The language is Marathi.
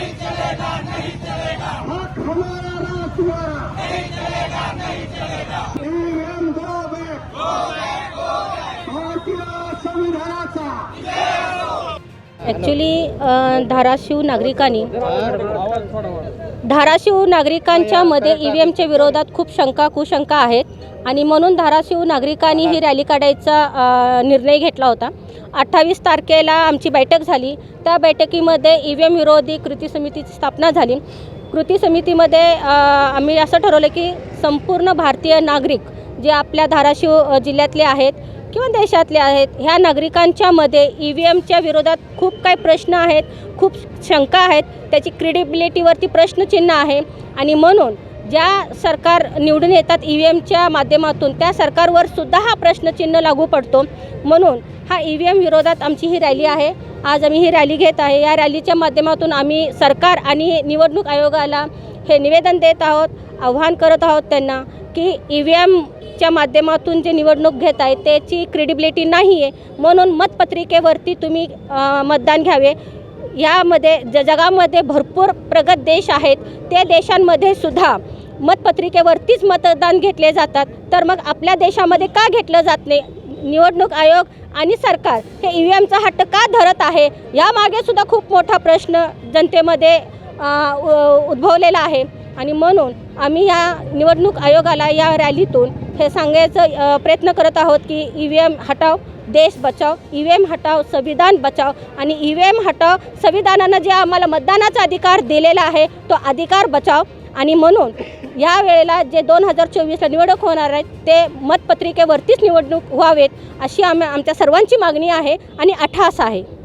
नहीं चलेगा नहीं चलेगा हक हमारा नहीं चलेगा नहीं चलेगा EVM go back go back go back संविधानाचा actually Dharashiv नागरिकांनी धाराशिव नागरिकांच्या मध्ये ई व्ही एमच्या विरोधात खूप शंका कुशंका आहेत. आणि म्हणून धाराशिव नागरिकांनी ही रॅली काढायचा निर्णय घेतला होता. अठ्ठावीस तारखेला आमची बैठक झाली. त्या बैठकीमध्ये ई व्ही एम विरोधी कृती समितीची स्थापना झाली. कृती समितीमध्ये आम्ही असं ठरवलं की संपूर्ण भारतीय नागरिक जे आपल्या धाराशिव जिल्ह्यातले आहेत किंवा देशातले आहेत ह्या नागरिकांच्यामध्ये ई व्ही एमच्या विरोधात खूप काही प्रश्न आहेत खूप शंका आहेत. त्याची क्रेडिबिलिटीवरती प्रश्नचिन्ह आहे. आणि म्हणून ज्या सरकार निवडून येतात ई व्ही एमच्या माध्यमातून त्या सरकारवर सुद्धा हा प्रश्नचिन्ह लागू पडतो. म्हणून हा ई व्ही एम विरोधात आमची ही रॅली आहे. आज आम्ही ही रॅली घेत आहे. या रॅलीच्या माध्यमातून आम्ही सरकार आणि निवडणूक आयोगाला हे निवेदन देत आहोत आव्हान करत आहोत त्यांना की ई व्ही एमच्या माध्यमातून जे निवडणूक घेत आहे त्याची क्रेडिबिलिटी नाही आहे म्हणून मतपत्रिकेवरती तुम्ही मतदान घ्यावे. यामध्ये ज जगामध्ये भरपूर प्रगत देश आहेत. त्या देशांमध्ये सुद्धा मतपत्रिकेवरतीच मतदान घेतले जातात. तर मग आपल्या देशामध्ये का घेतलं जात नाही? निवडणूक आयोग आणि सरकार हे ई व्ही एमचा हट्ट का धरत आहे? यामागे सुद्धा खूप मोठा प्रश्न जनतेमध्ये उद्भवलेला आहे. आणि म्हणून आम्ही या निवडणूक आयोगाला या रॅलीतून हे सांगायचं प्रयत्न करत आहोत की ई व्ही एम हटाव देश बचाव ई व्ही एम हटाव संविधान बचाव आणि ई व्ही एम हटाव संविधानानं जे आम्हाला मतदानाचा अधिकार दिलेला आहे तो अधिकार बचाव आणि म्हणून या वेळेला जे दोन हजार चोवीसला निवडणूक होणार आहेत ते मतपत्रिकेवरतीच निवडणूक व्हावेत अशी आम आमच्या सर्वांची मागणी आहे आणि अठास आहे.